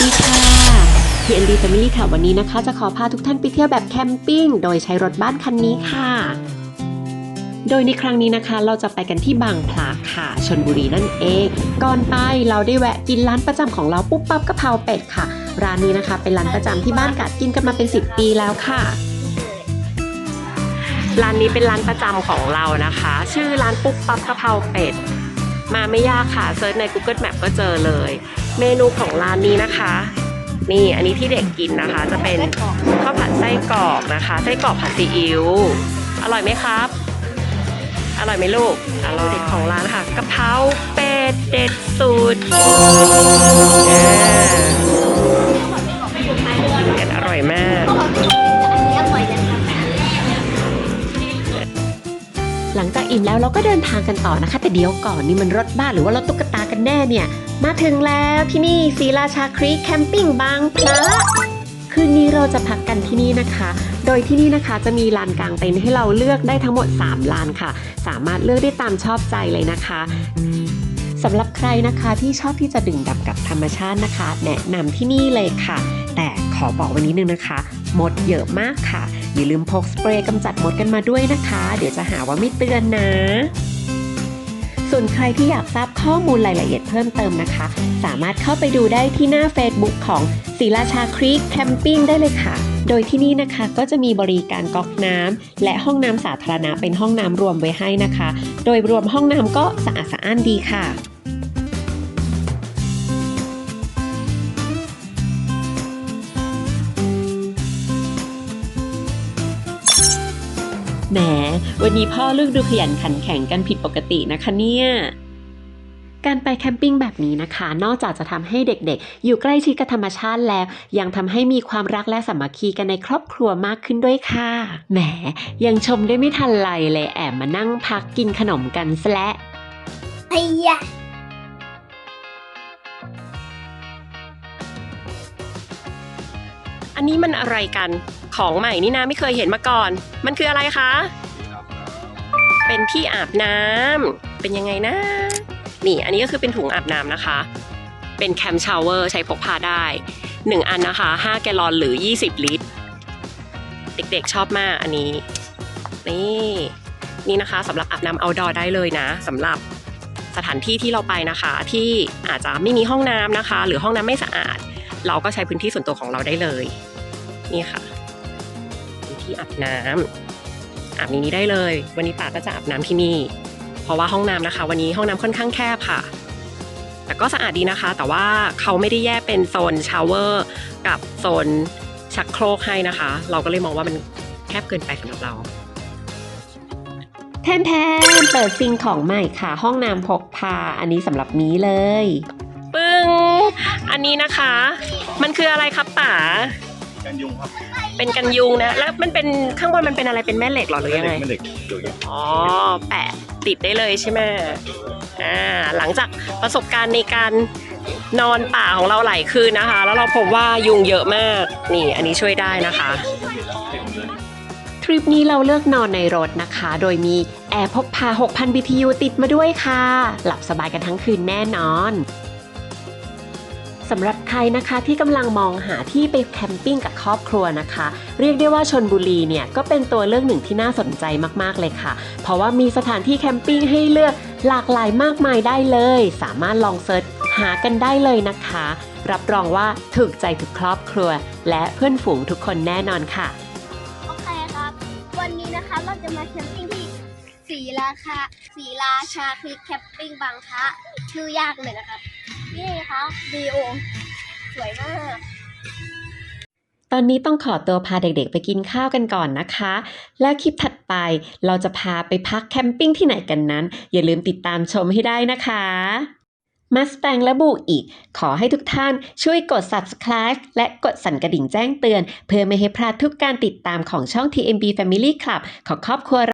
ดีค่ะ TND Family ค่ะ วันนี้นะคะ จะขอพาทุกท่านไปเที่ยวแบบแคมปิ้ง โดยใช้รถบ้านคันนี้ค่ะ โดยในครั้งนี้นะคะ เราจะไปกันที่บางพลาค่ะชนบุรีนั่นเอง ก่อนไปเราได้แวะกินร้านประจำของเราปุ๊บปั๊บกะเพราเป็ดค่ะ ร้านนี้นะคะ เป็นร้านประจำที่บ้านกัดกินกันมาเป็น 10 ปีแล้วค่ะร้านนี้เป็นร้านประจำของเรานะคะ ชื่อร้านปุ๊บปั๊บกะเพราเป็ด มาไม่ยากค่ะเซิร์ชใน Google Map ก็เจอเลย เมนูของร้านนี้นะคะ นี่อันนี้ที่เด็กกินนะคะ จะเป็นข้าวผัดไส้กรอกนะคะไส้กรอกผัดซีอิ๊วอร่อยไหมครับ อร่อยไหมลูกอร่อยเด็ดของร้านค่ะกะเพราเป็ดเด็ดสุดอ่ หลังจากอิ่มแล้วเราก็เดินทางกันต่อนะคะ แต่เดี๋ยวก่อนนี่มันรถบ้านหรือว่ารถตุ๊กตากันแน่เนี่ย มาถึงแล้วที่นี่ศรีราชาครีกแคมปิ้งบางพระคืนนี้เราจะพักกันที่นี่นะคะ โดยที่นี่นะคะจะมีลานกลางเต็นท์ให้เราเลือกได้ทั้งหมด 3 ลานค่ะ สามารถเลือกได้ตามชอบใจเลยนะคะสำหรับใครนะคะที่ชอบที่จะดื่มด่ำกับธรรมชาตินะคะ แนะนำที่นี่เลยค่ะ แต่ขอบอกวันนี้นึงนะคะ มดเยอะมากค่ะ อย่าลืมพกสเปรย์กำจัดมดกันมาด้วยนะคะ เดี๋ยวจะหาว่าไม่เตือนนะส่วนใครที่อยากทราบข้อมูลรายละเอียดเพิ่มเติมนะคะ สามารถเข้าไปดูได้ที่หน้า Facebook ของศรีราชาครีกแคมปิ้งได้เลยค่ะ โดยที่นี่นะคะก็จะมีบริการก๊อกน้ำและห้องน้ำสาธารณะเป็นห้องน้ำรวมไว้ให้นะคะ โดยรวมห้องน้ำก็สะอาดสะอ้านดีค่ะ แหม วันนี้พ่อลูกดูขยันขันแข็งกันผิดปกตินะคะเนี่ย การไปแคมปิ้งแบบนี้นะคะ นอกจากจะทำให้เด็กๆ อยู่ใกล้ชิดกับธรรมชาติแล้ว ยังทำให้มีความรักและสามัคคีกันในครอบครัวมากขึ้นด้วยค่ะ แหม ยังชมได้ไม่ทันไรเลยแอบมานั่งพักกินขนมกันซะและไอ้ยะ อันนี้มันอะไรกัน ของใหม่นี่นะไม่เคยเห็นมาก่อน มันคืออะไรคะ เป็นที่อาบน้ำเป็นยังไงนะ นี่อันนี้ก็คือเป็นถุงอาบน้ำนะคะ เป็นแคมชาวเวอร์ใช้พกพาได้ 1 อันนะคะ 5 แกลลอนหรือ 20 ลิตร เด็กๆชอบมากอันนี้ นี่นี่นะคะสำหรับอาบน้ำเอาดอได้เลยนะสำหรับสถานที่ที่เราไปนะคะ ที่อาจจะไม่มีห้องน้ำนะคะ หรือห้องน้ำไม่สะอาด เราก็ใช้พื้นที่ส่วนตัวของเราได้เลย นี่ค่ะพื้นที่อาบน้ำอาบในนี้ได้เลย วันนี้ป่าก็จะอาบน้ำที่นี่ เพราะว่าห้องน้ำนะคะ วันนี้ห้องน้ำค่อนข้างแคบค่ะ แต่ก็สะอาดดีนะคะ แต่ว่าเขาไม่ได้แยกเป็นโซนชาวเวอร์กับโซนชักโครกให้นะคะ เราก็เลยมองว่ามันแคบเกินไปสำหรับเราแทนแทนเปิดซิงของใหม่ค่ะ ห้องน้ำพกพาอันนี้สำหรับนี้เลย อันนี้นะคะ มันคืออะไรครับป๋ากันยุงครับเป็นกันยุงนะ แล้วมันเป็นข้างบนมันเป็นอะไรเป็นแม่เหล็กเหรอหรือยังไง ไม่เหล็กอยู่อย่างเงี้ยอ๋อแปะติดได้เลยใช่ไหมอ่าหลังจากประสบการณ์ในการนอนป่าของเราหลายคืนนะคะ แล้วเราพบว่ายุงเยอะมาก นี่ อันนี้ช่วยได้นะคะ ทริปนี้เราเลือกนอนในรถนะคะ โดยมีแอร์พกพา 6,000 BTU ติดมาด้วยค่ะ หลับสบายกันทั้งคืนแน่นอน สำหรับใครนะคะที่กำลังมองหาที่ไปแคมปิ้งกับครอบครัวนะคะ เรียกได้ว่าชนบุรีเนี่ยก็เป็นตัวเลือกหนึ่งที่น่าสนใจมากๆเลยค่ะ เพราะว่ามีสถานที่แคมปิ้งให้เลือกหลากหลายมากมายได้เลย สามารถลองเซิร์ชหากันได้เลยนะคะ รับรองว่าถูกใจทุกครอบครัว และเพื่อนฝูงทุกคนแน่นอนค่ะ โอเคครับ วันนี้นะคะเราจะมาแคมปิ้งที่ สีราคาสีราชาคลิกแคมปิ้งบางพระชื่อยากเลยนะครับ นี่ครับวิวสวยมากตอนนี้ต้องขอตัวพาเด็กๆ ไปกินข้าวกันก่อนนะคะ แล้วคลิปถัดไปเราจะพาไปพักแคมปิ้งที่ไหนกันนั้น อย่าลืมติดตามชมให้ได้นะคะมาส a ตงและบูอีก ขอให้ทุกท่านช่วยกด subscribe และกดสั่นกระดิ่งแจ้งเตือน เพื่อไม่ให้พลาดทุกการติดตามของช่อง TMB Family Club ของครอบครัว